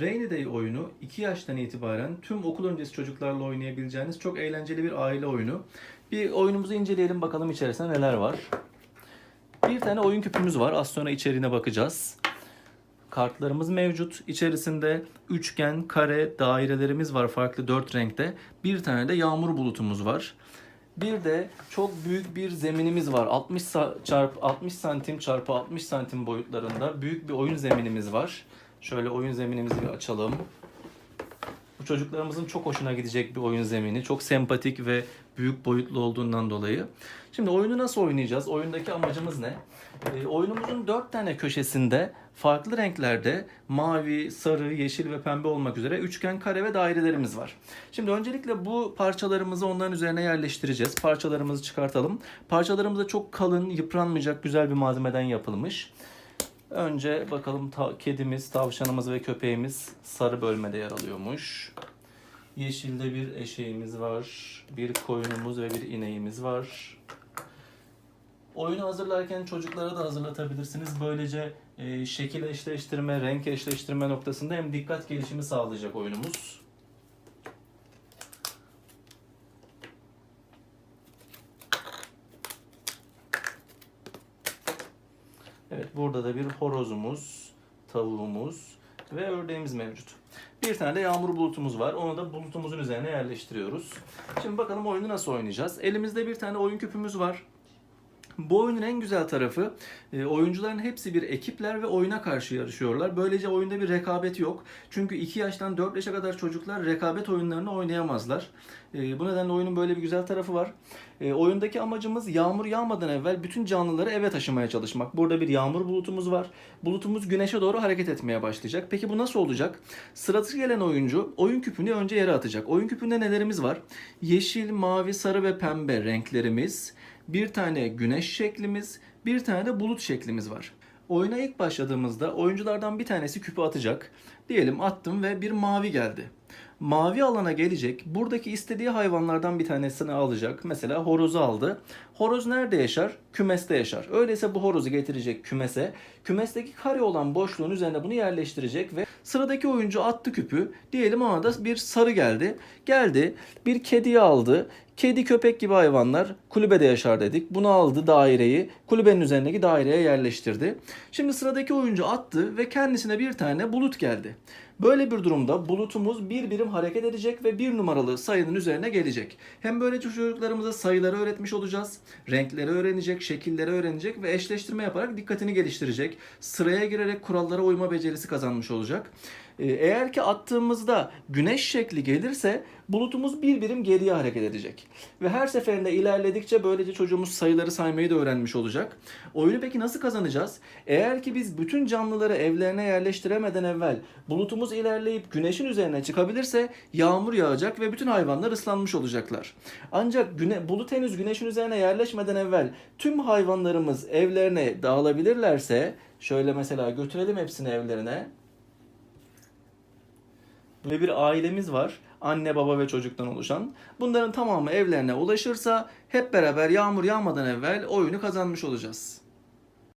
Rainy Day oyunu 2 yaştan itibaren tüm okul öncesi çocuklarla oynayabileceğiniz çok eğlenceli bir aile oyunu. Bir oyunumuzu inceleyelim bakalım içerisinde neler var. Bir tane oyun küpümüz var. Az sonra içeriğine bakacağız. Kartlarımız mevcut. İçerisinde üçgen, kare, dairelerimiz var farklı dört renkte. Bir tane de yağmur bulutumuz var. Bir de çok büyük bir zeminimiz var. 60 sa- çarpı 60 santim çarpı 60 santim boyutlarında büyük bir oyun zeminimiz var. Şöyle oyun zeminimizi bir açalım. Bu çocuklarımızın çok hoşuna gidecek bir oyun zemini. Çok sempatik ve büyük boyutlu olduğundan dolayı. Şimdi oyunu nasıl oynayacağız? Oyundaki amacımız ne? Ee, oyunumuzun dört tane köşesinde farklı renklerde mavi, sarı, yeşil ve pembe olmak üzere üçgen, kare ve dairelerimiz var. Şimdi öncelikle bu parçalarımızı onların üzerine yerleştireceğiz. Parçalarımızı çıkartalım. Parçalarımız da çok kalın, yıpranmayacak güzel bir malzemeden yapılmış. Önce bakalım ta- kedimiz, tavşanımız ve köpeğimiz sarı bölmede yer alıyormuş. Yeşilde bir eşeğimiz var, bir koyunumuz ve bir ineğimiz var. Oyunu hazırlarken çocuklara da hazırlatabilirsiniz. Böylece e, şekil eşleştirme, renk eşleştirme noktasında hem dikkat gelişimi sağlayacak oyunumuz. Evet burada da bir horozumuz, tavuğumuz ve ördeğimiz mevcut. Bir tane de yağmur bulutumuz var. Onu da bulutumuzun üzerine yerleştiriyoruz. Şimdi bakalım oyunu nasıl oynayacağız. Elimizde bir tane oyun küpümüz var. Bu oyunun en güzel tarafı e, oyuncuların hepsi bir ekipler ve oyuna karşı yarışıyorlar. Böylece oyunda bir rekabet yok. Çünkü 2 yaştan 4 yaşa kadar çocuklar rekabet oyunlarını oynayamazlar. E, Bu nedenle oyunun böyle bir güzel tarafı var. E, Oyundaki amacımız yağmur yağmadan evvel bütün canlıları eve taşımaya çalışmak. Burada bir yağmur bulutumuz var. Bulutumuz güneşe doğru hareket etmeye başlayacak. Peki bu nasıl olacak? Sırası gelen oyuncu oyun küpünü önce yere atacak. Oyun küpünde nelerimiz var? Yeşil, mavi, sarı ve pembe renklerimiz, bir tane güneş şeklimiz, bir tane de bulut şeklimiz var. Oyuna ilk başladığımızda oyunculardan bir tanesi küpü atacak. Diyelim attım ve bir mavi geldi. Mavi alana gelecek. Buradaki istediği hayvanlardan bir tanesini alacak. Mesela horozu aldı. Horoz nerede yaşar? Kümeste yaşar. Öyleyse bu horozu getirecek kümese. Kümesteki kare olan boşluğun üzerine bunu yerleştirecek ve sıradaki oyuncu attı küpü. Diyelim ona da bir sarı geldi. Geldi. Bir kediyi aldı. Kedi, köpek gibi hayvanlar kulübede yaşar dedik. Bunu aldı daireyi kulübenin üzerindeki daireye yerleştirdi. Şimdi sıradaki oyuncu attı ve kendisine bir tane bulut geldi. Böyle bir durumda bulutumuz bir birim hareket edecek ve bir numaralı sayının üzerine gelecek. Hem böylece çocuklarımıza sayıları öğretmiş olacağız. Renkleri öğrenecek, şekilleri öğrenecek ve eşleştirme yaparak dikkatini geliştirecek. Sıraya girerek kurallara uyma becerisi kazanmış olacak. Ee, Eğer ki attığımızda güneş şekli gelirse bulutumuz bir birim geriye hareket edecek. Ve her seferinde ilerledikçe böylece çocuğumuz sayıları saymayı da öğrenmiş olacak. Oyunu peki nasıl kazanacağız? Eğer ki biz bütün canlıları evlerine yerleştiremeden evvel bulutumuz ilerleyip güneşin üzerine çıkabilirse yağmur yağacak ve bütün hayvanlar ıslanmış olacaklar. Ancak güne, bulut henüz güneşin üzerine yerleşmeden evvel tüm hayvanlarımız evlerine dağılabilirlerse şöyle mesela götürelim hepsini evlerine. Ve bir ailemiz var. Anne, baba ve çocuktan oluşan. Bunların tamamı evlerine ulaşırsa hep beraber yağmur yağmadan evvel oyunu kazanmış olacağız.